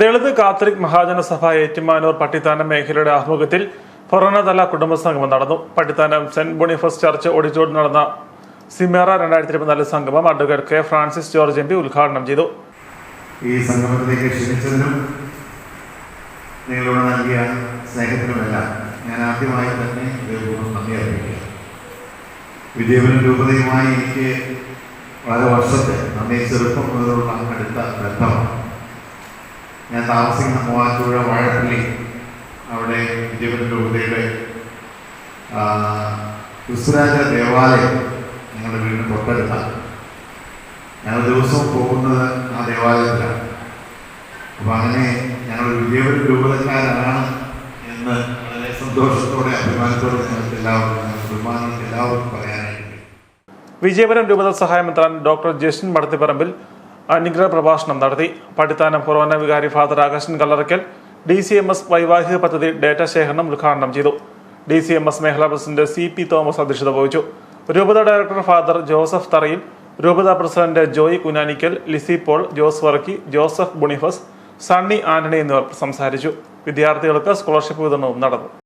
Dalit Catholic Mahajanasabha Ettumanoor Pattithanam മേഖലയുടെ ആഭിമുഖ്യത്തിൽ ഫൊറോനതല കുടുംബസംഗമം നടന്നു. Pattithanam saint Boniface church auditorium നടന്ന സിമേറ രണ്ടായിരത്തി ഇരുപത്തിനാല് സംഗമം advocate K Francis George M P ഉദ്ഘാടനം ചെയ്തു. ഈ സംഗമത്തിലേക്ക് ക്ഷണിച്ചതിനും നിങ്ങളോട് നൽകിയ സ്നേഹത്തിനുമെല്ലാം ഞാൻ ആദ്യമായി തന്നെ ഹൃദയപൂർവം നന്ദി അറിയിക്കുക വിജയപുരം രൂപതയുമായി എനിക്ക് വളരെ വർഷത്തെ നന്നേ ചെറുപ്പം മുതലുള്ള അടുത്ത ബന്ധമാണ് ഞാൻ താമസിക്കുന്ന മൂവാറ്റുപുഴ വാഴപ്പള്ളി അവിടെ വിജയപുരം രൂപതയുടെ ക്രിസ്തുരാജ ദേവാലയം ഞങ്ങളുടെ വീടിന് തൊട്ടടുത്താണ്. ഞങ്ങൾ ദിവസവും പോകുന്നത് ആ ദേവാലയത്തിലാണ്. അപ്പം അങ്ങനെ ഞങ്ങൾ വിജയപുരം രൂപതക്കാരാണ് എന്ന് വളരെ സന്തോഷത്തോടെ അഭിമാനത്തോടെ ഞങ്ങൾക്ക് എല്ലാവർക്കും കുടുംബാംഗങ്ങൾക്ക് എല്ലാവർക്കും പറയാനായിട്ട്. വിജയപുരം രൂപത സഹായമെത്രാൻ ഡോക്ടർ ജസ്റ്റിൻ മടത്തിപ്പറമ്പിൽ അനുഗ്രഹ പ്രഭാഷണം നടത്തി. പഠിത്താനം ഫൊറോന വികാരി father Akashan Kallarakkal. D C M S വൈവാഹിക പദ്ധതി ഡാറ്റ ശേഖരണം ഉദ്ഘാടനം ചെയ്തു. ഡി സി എം എസ് മേഖലാ പ്രസിഡന്റ് സി പി തോമസ് അധ്യക്ഷത വഹിച്ചു. രൂപത ഡയറക്ടർ ഫാദർ ജോസഫ് തറയിൽ. രൂപത president Joy Kunanickal Lissy Paul Jose Varkey Joseph ബുണിഫസ് Sunny Antony എന്നിവർ സംസാരിച്ചു. വിദ്യാർത്ഥികൾക്ക് സ്കോളർഷിപ്പ് വിതരണവും നടന്നു.